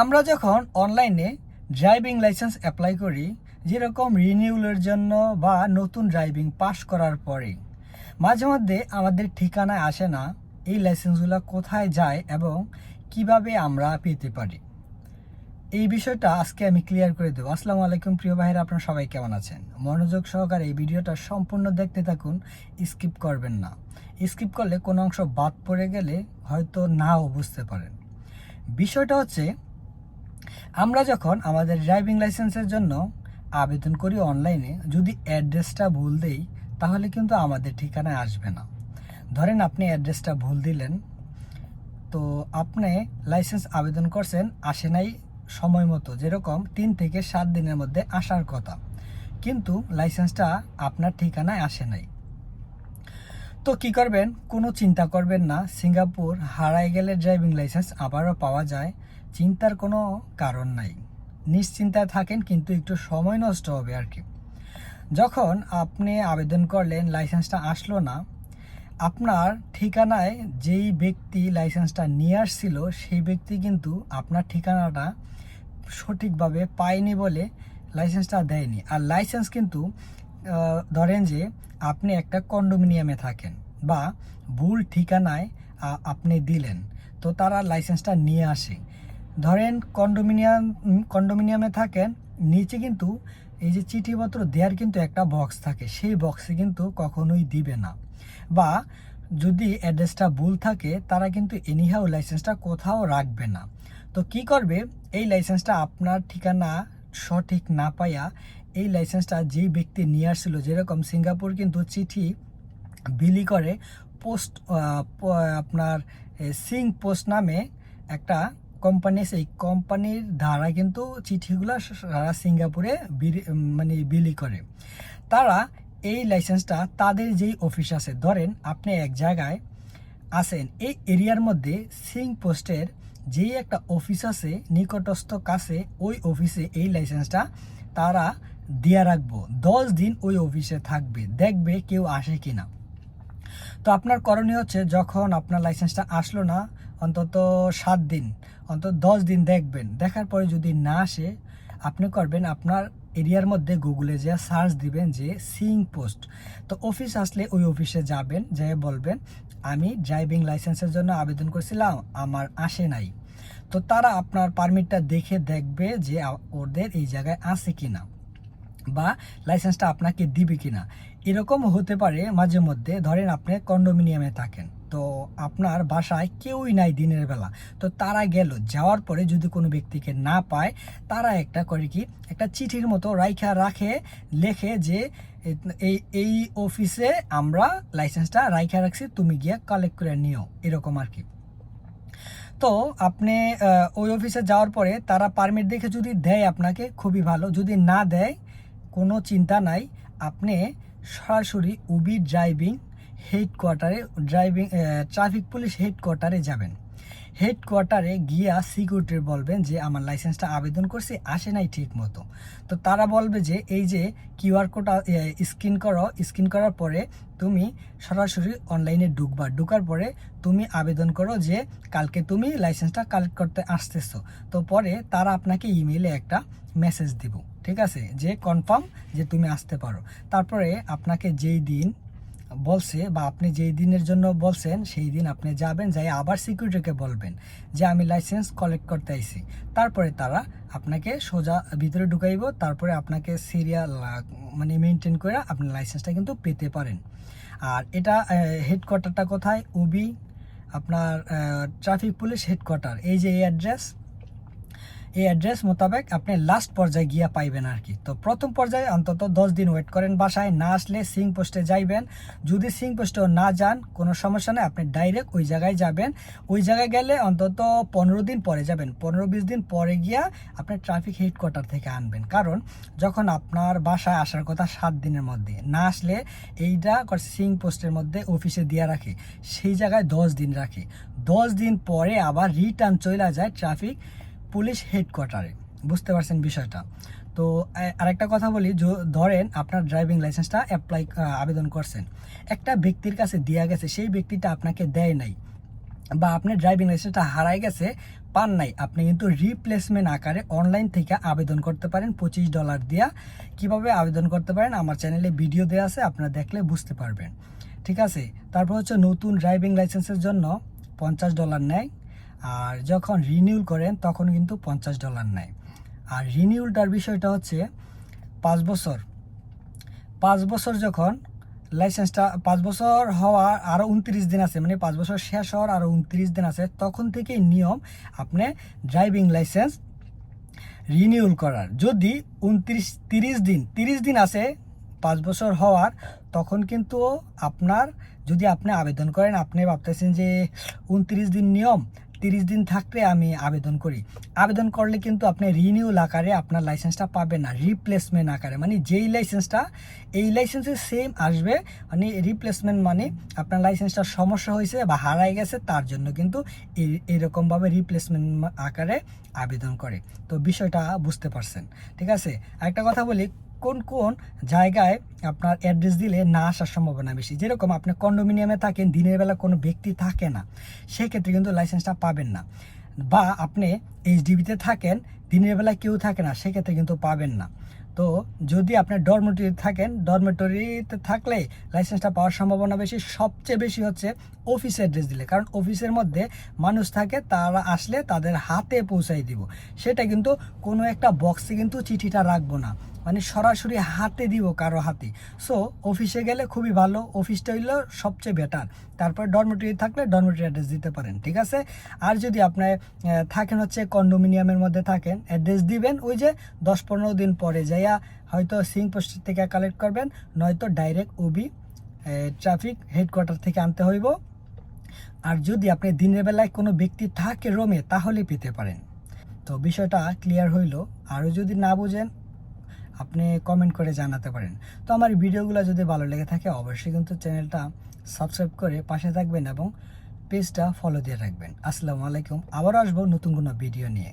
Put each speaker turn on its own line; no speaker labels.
আমরা যখন অনলাইনে ড্রাইভিং লাইসেন্স অ্যাপ্লাই করি, যেরকম রিনিউলের জন্য বা নতুন ড্রাইভিং পাস করার পরে, মাঝে মধ্যে আমাদের ঠিকানায় আসে না এই লাইসেন্সগুলো কোথায় যায় এবং কীভাবে আমরা পেতে পারি। এই বিষয়টা আজকে আমি ক্লিয়ার করে দেবো। আসসালামু আলাইকুম প্রিয় ভাইরা আপনারা সবাই কেমন আছেন? মনোযোগ সহকারে এই ভিডিওটা সম্পূর্ণ দেখতে থাকুন, স্কিপ করবেন না। স্কিপ করলে কোনো অংশ বাদ পড়ে গেলে হয়তো নাও বুঝতে পারেন। বিষয়টা হচ্ছে আমরা যখন আমাদের ড্রাইভিং লাইসেন্সের জন্য আবেদন করি অনলাইনে, যদি অ্যাড্রেসটা ভুল দেই, তাহলে কিন্তু আমাদের ঠিকানায় আসবে না। ধরেন আপনি অ্যাড্রেসটা ভুল দিলেন, তো আপনি লাইসেন্স আবেদন করছেন, আসে নাই সময় মতো, যেরকম তিন থেকে সাত দিনের মধ্যে আসার কথা, কিন্তু লাইসেন্সটা আপনার ঠিকানায় আসে নাই। তো কি করবেন? কোনো চিন্তা করবেন না, সিঙ্গাপুর হারাই গেলে ড্রাইভিং লাইসেন্স আবারও পাওয়া যায়। চিন্তার কোনো কারণ নাই। নিশ্চিন্তায় থাকেন, কিন্তু একটু সময় নষ্ট হবে আর কি। যখন আপনি আবেদন করলেন, লাইসেন্সটা আসলো না, আপনার ঠিকানায় যেই ব্যক্তি লাইসেন্সটা নিয়ে আসছিল, সেই ব্যক্তি কিন্তু আপনার ঠিকানাটা সঠিকভাবে পায়নি বলে লাইসেন্সটা দেয়নি। আর লাইসেন্স কিন্তু ধরেন যে আপনি একটা কন্ডোমিনিয়ামে থাকেন বা ভুল ঠিকানায় আপনি দিলেন, তো তারা লাইসেন্সটা নিয়ে আসে। ধরেন কন্ডোমিনিয়াম কন্ডোমিনিয়ামে থাকেন, নিচে কিন্তু এই যে চিঠিপত্র দেওয়ার কিন্তু একটা বক্স থাকে। সেই বক্সে কিন্তু কখনোই দিবে না। বা যদি অ্যাড্রেসটা ভুল থাকে, তারা কিন্তু এনিহাও লাইসেন্সটা কোথাও রাখবে না। তো কি করবে? এই লাইসেন্সটা আপনার ঠিকানা সঠিক না পাইয়া এই লাইসেন্সটা যেই ব্যক্তি নিয়ে আসছিল, যেরকম সিঙ্গাপুর কিন্তু চিঠি বিলি করে, পোস্ট আপনার সিং পোস্ট নামে একটা কোম্পানি, সেই কোম্পানির দ্বারা কিন্তু চিঠিগুলো সারা সিঙ্গাপুরে মানে বিলি করে। তারা এই লাইসেন্সটা তাদের যেই অফিস আছে, ধরেন আপনি এক জায়গায় আছেন, এই এরিয়ার মধ্যে সিং পোস্টের যেই একটা অফিস আছে, নিকটস্থ কাছে, ওই অফিসে এই লাইসেন্সটা তারা দিয়ে রাখব। দশ দিন ওই অফিসে থাকবে, দেখবে কেউ আসে কি না তো আপনার করণীয় হচ্ছে, যখন আপনার লাইসেন্সটা আসলো না অন্তত সাত দিন, অন্তত দশ দিন দেখবেন। দেখার পরে যদি না আসে, আপনি করবেন আপনার এরিয়ার মধ্যে গুগলে যে সার্চ দিবেন যে সিং পোস্ট। তো অফিস আসলে ওই অফিসে যাবেন, যেয়ে বলবেন, আমি ড্রাইভিং লাইসেন্সের জন্য আবেদন করেছিলাম, আমার আসে নাই। তো তারা আপনার পারমিটটা দেখে দেখবে যে ওদের এই জায়গায় আছে কি না বা লাইসেন্সটা আপনাকে দিবে কি না এরকম হতে পারে মাঝে মধ্যে, ধরেন আপনি কন্ডোমিনিয়ামে থাকেন। তো আপনার বাসায় কেউই নাই দিনের বেলা। তো তারা গেল। যাওয়ার পরে যদি কোনো ব্যক্তিকে না পায়, তারা একটা করে কি, একটা চিঠির মতো রাইখা রাখে, লেখে যে, এই এই অফিসে আমরা লাইসেন্সটা রাইখা রাখছি, তুমি গিয়ে কালেক্ট করে নিও। এরকম আর কি। তো আপনি ওই অফিসে যাওয়ার পরে তারা পারমিট দেখে যদি দেয় আপনাকে, খুবই ভালো। যদি না দেয়, কোনো চিন্তা নাই। আপনি সরাসরি উবি ড্রাইভিং হেডকোয়ার্টারে ড্রাইভিং ট্রাফিক পুলিশ হেডকোয়ার্টারে যাবেন। হেডকোয়ার্টারে গিয়া সিকিউরিটির বলবেন যে, আমার লাইসেন্সটা আবেদন করছি, আসে নাই ঠিক মতো তো তারা বলবে যে, এই যে কিউআর কোড স্ক্যান করো। স্ক্যান করার পরে তুমি সরাসরি অনলাইনে ঢুকবা। ঢুকার পরে তুমি আবেদন করো যে, কালকে তুমি লাইসেন্সটা কালেক্ট করতে আসতেছো। তো পরে তারা আপনাকে ইমেইলে একটা মেসেজ দিব, ঠিক আছে? যে, কনফার্ম যে, তুমি আসতে পারো। তারপরে আপনাকে যেই দিন বলছে বা আপনি যেই দিনের জন্য বলছেন, সেই দিন আপনি যাবেন, যাই আবার সিকিউরিটিকে বলবেন যে আমি লাইসেন্স কালেক্ট করতে আইছি। তারপরে তারা আপনাকে সোজা ভিতরে ঢুকাইব, তারপরে আপনাকে সিরিয়াল মানে মেনটেন করে আপনি লাইসেন্সটা কিন্তু পেতে পারেন। আর এটা হেডকোয়ার্টারটা কোথায়? উবি, আপনার ট্রাফিক পুলিশ হেডকোয়ার্টার এই যে এই অ্যাড্রেস এই অ্যাড্রেস মোতাবেক আপনি লাস্ট পর্যায়ে গিয়া পাইবেন আর কি তো প্রথম পর্যায়ে অন্তত দশ দিন ওয়েট করেন বাসায়, না আসলে সিং পোস্টে যাইবেন। যদি সিং পোস্টেও না যান, কোনো সমস্যা নেই, আপনি ডাইরেক্ট ওই জায়গায় যাবেন। ওই জায়গায় গেলে অন্তত পনেরো দিন পরে যাবেন। পনেরো বিশ দিন পরে গিয়া আপনি ট্রাফিক হেডকোয়ার্টার থেকে আনবেন। কারণ যখন আপনার বাসায় আসার কথা সাত দিনের মধ্যে, না আসলে এইটা সিং পোস্টের মধ্যে অফিসে দিয়ে রাখে। সেই জায়গায় দশ দিন রাখে। দশ দিন পরে আবার রিটার্ন চলে যায় ট্রাফিক পুলিশ হেডকোয়ার্টারে বুঝতে পারছেন বিষয়টা। তো আরেকটা কথা বলি ধরেন আপনার ড্রাইভিং লাইসেন্সটা অ্যাপ্লাই আবেদন করছেন। একটা ব্যক্তির কাছে দেওয়া গেছে, সেই ব্যক্তিটা আপনাকে দেয় নাই বা আপনার ড্রাইভিং লাইসেন্সটা হারাই গেছে, পান নাই, আপনি কিন্তু রিপ্লেসমেন্ট আকারে অনলাইন থেকে আবেদন করতে পারেন, পঁচিশ ডলার দিয়া। কীভাবে আবেদন করতে পারেন, আমার চ্যানেলে ভিডিও দেওয়া আছে, আপনারা দেখলে বুঝতে পারবেন। ঠিক আছে? তারপর হচ্ছে নতুন ড্রাইভিং লাইসেন্সের জন্য পঞ্চাশ ডলার নেয় আর যখন রিনিউল করেন, তখন কিন্তু পঞ্চাশ ডলার নেয়। আর রিনিউলটার বিষয়টা হচ্ছে পাঁচ বছর। পাঁচ বছর যখন লাইসেন্সটা পাঁচ বছর হওয়ার আরও উনত্রিশ দিন আছে মানে পাঁচ বছর শেষ হওয়ার আরও উনত্রিশ দিন আছে, তখন থেকেই নিয়ম আপনি ড্রাইভিং লাইসেন্স রিনিউল করার। যদি উনত্রিশ, তিরিশ দিন তিরিশ দিন আছে পাঁচ বছর হওয়ার, তখন কিন্তু আপনার, যদি আপনি আবেদন করেন, আপনি ভাবতেছেন যে উনত্রিশ দিন নিয়ম তিরিশ দিন থাকলে আমি আবেদন করি। আবেদন করলে কিন্তু আপনি রিনিউল আকারে আপনার লাইসেন্সটা পাবেন না রিপ্লেসমেন্ট আকারে। মানে যেই লাইসেন্সটা এই লাইসেন্সে সেম আসবে মানে রিপ্লেসমেন্ট মানে আপনার লাইসেন্সটার সমস্যা হয়েছে বা হারাই গেছে, তার জন্য কিন্তু এইরকমভাবে রিপ্লেসমেন্ট আকারে আবেদন করে। তো বিষয়টা বুঝতে পারছেন। ঠিক আছে? আরেকটা কথা বলি কোন কোন জায়গায় আপনার অ্যাড্রেস দিলে না আসার সম্ভাবনা বেশি? যেরকম আপনি কন্ডোমিনিয়ামে থাকেন, দিনের বেলা কোনো ব্যক্তি থাকে না, সেক্ষেত্রে কিন্তু লাইসেন্সটা পাবেন না। বা আপনি এইচডিবিতে থাকেন, দিনের বেলা কেউ থাকে না, সেক্ষেত্রে কিন্তু পাবেন না। তো যদি আপনি ডরমেটরিতে থাকেন ডরমেটরিতে থাকলে লাইসেন্সটা পাওয়ার সম্ভাবনা বেশি। সবচেয়ে বেশি হচ্ছে অফিস অ্যাড্রেস দিলে, কারণ অফিসের মধ্যে মানুষ থাকে, তারা আসলে তাদের হাতে পৌঁছাই দিব। সেটা কিন্তু কোনো একটা বক্সে কিন্তু চিঠিটা রাখব না। মানে সরাসরি হাতে দিব কারও হাতে। সো অফিসে গেলে খুবই ভালো। অফিসটা হইল সবচেয়ে বেটার তারপর ডরমেটরি থাকলে ডরমেটরি অ্যাড্রেস দিতে পারেন, ঠিক আছে? আর যদি আপনার থাকেন হচ্ছে কন্ডোমিনিয়ামের মধ্যে থাকেন অ্যাড্রেস দিবেন ওই যে দশ পনেরো দিন পরে যাইয়া হয়তো সিং পোস্ট থেকে কালেক্ট করবেন, নয়তো ডাইরেক্ট ওবি ট্রাফিক হেডকোয়ার্টার থেকে আনতে হইব। আর যদি আপনি দিনের বেলায় কোনো ব্যক্তি থাকে রোমে তাহলে পেতে পারেন। তো বিষয়টা ক্লিয়ার হইল। আরও যদি না বুঝেন আপনি কমেন্ট করে জানাতে পারেন। তো আমার ভিডিওগুলো যদি ভালো লেগে থাকে, অবশ্যই কিন্তু চ্যানেলটা সাবস্ক্রাইব করে পাশে থাকবেন এবং পেজটা ফলো দিয়ে রাখবেন। আসসালামু আলাইকুম। আবারও আসব নতুন কোনো ভিডিও নিয়ে।